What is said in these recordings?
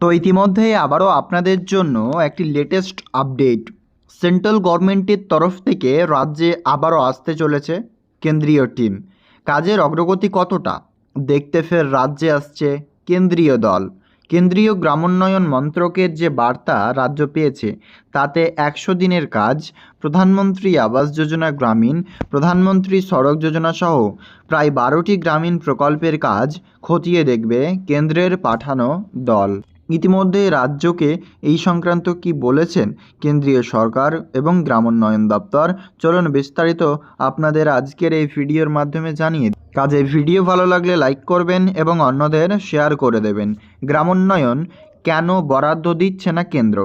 তো ইতিমধ্যে আবারও আপনাদের জন্য একটি লেটেস্ট আপডেট সেন্ট্রাল গভর্নমেন্টের তরফ থেকে রাজ্যে আবারও আসতে চলেছে কেন্দ্রীয় টিম কাজের অগ্রগতি কতটা? দেখতে ফের রাজ্যে আসছে কেন্দ্রীয় দল। কেন্দ্রীয় গ্রামোন্নয়ন মন্ত্রকের যে বার্তা রাজ্য পেয়েছে, তাতে একশো দিনের কাজ, প্রধানমন্ত্রী আবাস যোজনা গ্রামীণ, প্রধানমন্ত্রী সড়ক যোজনা সহ প্রায় বারোটি গ্রামীণ প্রকল্পের কাজ খতিয়ে দেখবে কেন্দ্রের পাঠানো দল। ইতিমধ্যে রাজ্যকে এই সংক্রান্ত কি বলেছেন কেন্দ্রীয় সরকার এবং গ্রামোন্নয়ন দপ্তর? চলুন বিস্তারিত আপনাদের আজকের এই ভিডিওর মাধ্যমে জানিয়ে কাজে ভিডিও ভালো লাগলে লাইক করবেন এবং অন্যদের শেয়ার করে দেবেন। গ্রামোন্নয়ন কেন বরাদ্দ দিচ্ছে না কেন্দ্র?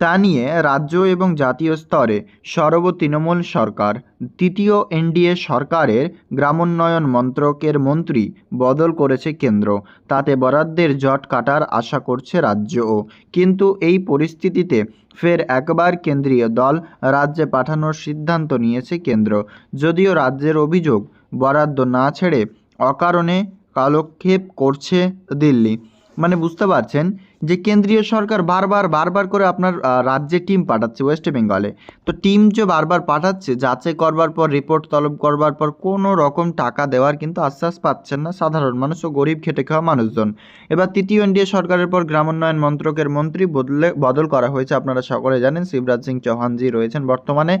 তা নিয়ে রাজ্য এবং জাতীয় স্তরে সর্ব তৃণমূল সরকার, তৃতীয় এনডিএ সরকারের গ্রামোন্নয়ন মন্ত্রকের মন্ত্রী বদল করেছে কেন্দ্র। তাতে বরাদ্দের জট কাটার আশা করছে রাজ্যও কিন্তু এই পরিস্থিতিতে ফের একবার কেন্দ্রীয় দল রাজ্যে পাঠানোর সিদ্ধান্ত নিয়েছে কেন্দ্র। যদিও রাজ্যের অভিযোগ বরাদ্দ না ছেড়ে অকারণে কালক্ষেপ করছে দিল্লি। মানে বুঝতে পারছেন যে কেন্দ্রীয় সরকার বারবার বারবার করে আপনার রাজ্যে টিম পাঠাচ্ছে ওয়েস্ট বেঙ্গলে তো টিম যে বারবার পাঠাচ্ছে, যাচাই করবার পর রিপোর্ট তলব করবার পর, কোনো রকম টাকা দেওয়ার কিন্তু আশ্বাস পাচ্ছেন না সাধারণ মানুষ ও গরিব খেটে খাওয়া মানুষজন। এবার তৃতীয় এনডিএ সরকারের পর গ্রামোন্নয়ন মন্ত্রকের মন্ত্রী বদলে, বদল করা হয়েছে। আপনারা সকলে জানেন শিবরাজ সিং চৌহানজি রয়েছেন বর্তমানে।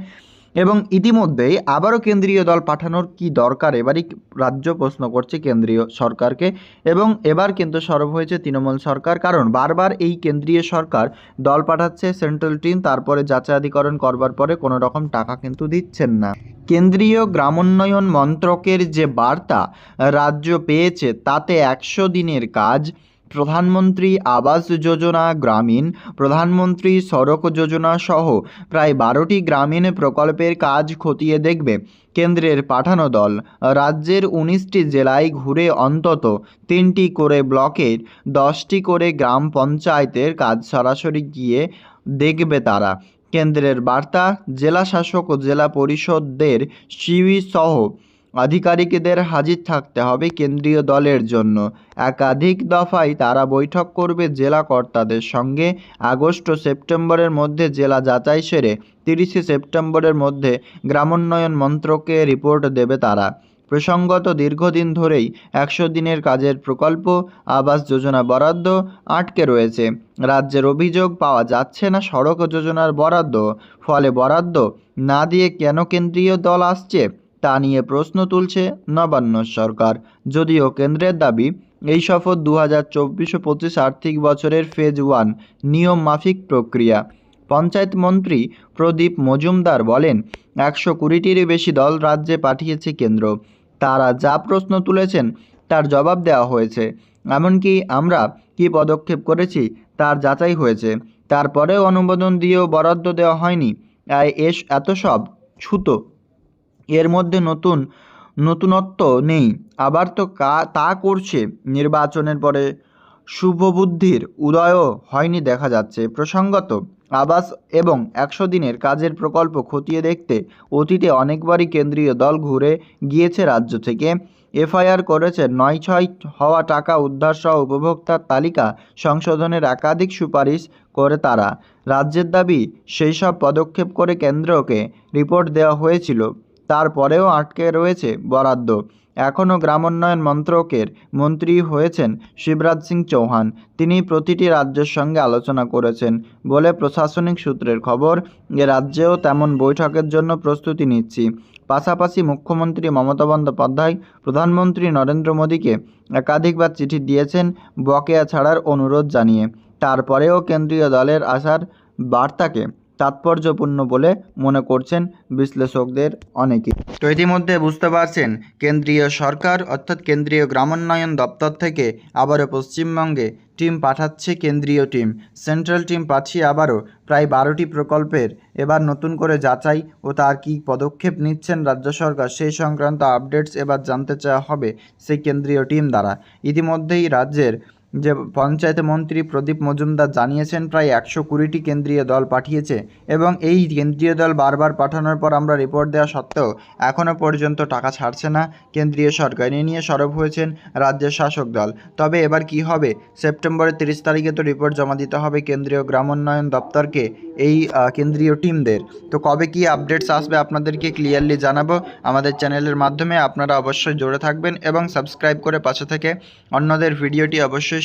এবং ইতিমধ্যেই আবারও কেন্দ্রীয় দল পাঠানোর কি দরকার? এবারই রাজ্য প্রশ্ন করছে কেন্দ্রীয় সরকারকে এবং এবার কিন্তু সরব হয়েছে তৃণমূল সরকার। কারণ বারবার এই কেন্দ্রীয় সরকার দল পাঠাচ্ছে, সেন্ট্রাল টিম, তারপরে যাচাইকরণ করবার পরে কোনো রকম টাকা কিন্তু দিচ্ছেন না। কেন্দ্রীয় গ্রামোন্নয়ন মন্ত্রকের যে বার্তা রাজ্য পেয়েছে, তাতে একশো দিনের কাজ প্রধানমন্ত্রী আবাস যোজনা গ্রামীণ, প্রধানমন্ত্রী সড়ক যোজনা সহ প্রায় বারোটি গ্রামীণ প্রকল্পের কাজ খতিয়ে দেখবে কেন্দ্রের পাঠানো দল। রাজ্যের উনিশটি জেলায় ঘুরে অন্তত তিনটি করে ব্লকের দশটি করে গ্রাম পঞ্চায়েতের কাজ সরাসরি গিয়ে দেখবে তারা। কেন্দ্রের বার্তা জেলা শাসক ও জেলা পরিষদদের শিবি সহ আধিকারিকদের হাজির থাকতে হবে কেন্দ্রীয় দলের জন্য। একাধিক দফায় তারা বৈঠক করবে জেলা কর্তাদের সঙ্গে। আগস্ট ও সেপ্টেম্বরের মধ্যে জেলা যাচাই সেরে তিরিশে সেপ্টেম্বরের মধ্যে গ্রামোন্নয়ন মন্ত্রকে রিপোর্ট দেবে তারা। প্রসঙ্গত, দীর্ঘদিন ধরেই একশো দিনের কাজের প্রকল্প, আবাস যোজনা বরাদ্দ আটকে রয়েছে। রাজ্যের অভিযোগ, পাওয়া যাচ্ছে না সড়ক যোজনার বরাদ্দ। ফলে বরাদ্দ না দিয়ে কেন কেন্দ্রীয় দল আসছে? তা নিয়ে প্রশ্ন তুলছে নবান্ন সরকার। যদিও কেন্দ্রের দাবি, এই সফর দু হাজার চব্বিশ আর্থিক বছরের ফেজ ওয়ান নিয়ম মাফিক প্রক্রিয়া। পঞ্চায়েত মন্ত্রী প্রদীপ মজুমদার বলেন, একশো কুড়িটিরও বেশি দল রাজ্যে পাঠিয়েছে কেন্দ্র। তারা যা প্রশ্ন তুলেছেন, তার জবাব দেওয়া হয়েছে। এমনকি আমরা কী পদক্ষেপ করেছি, তার যাচাই হয়েছে। তারপরেও অনুমোদন দিয়েও বরাদ্দ দেওয়া হয়নি। এস এত সব ছুতো এর মধ্যে নতুন, নতুনত্ব নেই। আবার তো তা করছে। নির্বাচনের পরে শুভবুদ্ধির উদয়ও হয়নি দেখা যাচ্ছে। প্রসঙ্গত, আবাস এবং একশো দিনের কাজের প্রকল্প খতিয়ে দেখতে অতীতে অনেকবারই কেন্দ্রীয় দল ঘুরে গিয়েছে রাজ্য থেকে। এফআইআর করেছে নয় ছয় হওয়া টাকা উদ্ধারসহ উপভোক্তার তালিকা সংশোধনের একাধিক সুপারিশ করে তারা। রাজ্যের দাবি, সেই সব পদক্ষেপ করে কেন্দ্রকে রিপোর্ট দেওয়া হয়েছিল। তারপরেও আটকে রয়েছে বরাদ্দ। এখনও গ্রামোন্নয়ন মন্ত্রকের মন্ত্রী হয়েছেন শিবরাজ সিং চৌহান। তিনি প্রতিটি রাজ্যের সঙ্গে আলোচনা করেছেন বলে প্রশাসনিক সূত্রের খবর, এ রাজ্যেও তেমন বৈঠকের জন্য প্রস্তুতি নিচ্ছি। পাশাপাশি মুখ্যমন্ত্রী মমতা বন্দ্যোপাধ্যায়, প্রধানমন্ত্রী নরেন্দ্র মোদীকে একাধিকবার চিঠি দিয়েছেন বকেয়া ছাড়ার অনুরোধ জানিয়ে। তারপরেও কেন্দ্রীয় দলের আসার বার্তাকে তাৎপর্যপূর্ণ বলে মনে করছেন বিশ্লেষকদের অনেকে। তো ইতিমধ্যে বুঝতে পারছেন, কেন্দ্রীয় সরকার অর্থাৎ কেন্দ্রীয় গ্রামোন্নয়ন দপ্তর থেকে আবারও পশ্চিমবঙ্গে টিম পাঠাচ্ছে কেন্দ্রীয় টিম। সেন্ট্রাল টিম পাঠিয়ে আবারও প্রায় বারোটি প্রকল্পের এবার নতুন করে যাচাই ও তার কী পদক্ষেপ নিচ্ছেন রাজ্য সরকার সেই সংক্রান্ত আপডেটস এবার জানতে চাওয়া হবে সেই কেন্দ্রীয় টিম দ্বারা। ইতিমধ্যেই রাজ্যের যে পঞ্চায়েত মন্ত্রী প্রদীপ মজুমদার জানিয়েছেন প্রায় একশো কুড়িটি কেন্দ্রীয় দল পাঠিয়েছে এবং এই কেন্দ্রীয় দল বারবার পাঠানোর পর আমরা রিপোর্ট দেওয়া সত্ত্বেও এখনও পর্যন্ত টাকা ছাড়ছে না। কেন্দ্রীয় সরকার এ নিয়ে সরব হয়েছেন রাজ্যের শাসক দল। তবে এবার কি হবে? সেপ্টেম্বরের তিরিশ তারিখে তো রিপোর্ট জমা দিতে হবে কেন্দ্রীয় গ্রামোন্নয়ন দপ্তরকে এই কেন্দ্রীয় টিমদের। তো কবে কি আপডেটস আসবে আপনাদেরকে ক্লিয়ারলি জানাব। আমাদের চ্যানেলের মাধ্যমে আপনারা অবশ্যই জুড়ে থাকবেন এবং সাবস্ক্রাইব করে পাশে থেকে অন্যদের ভিডিওটি অবশ্যই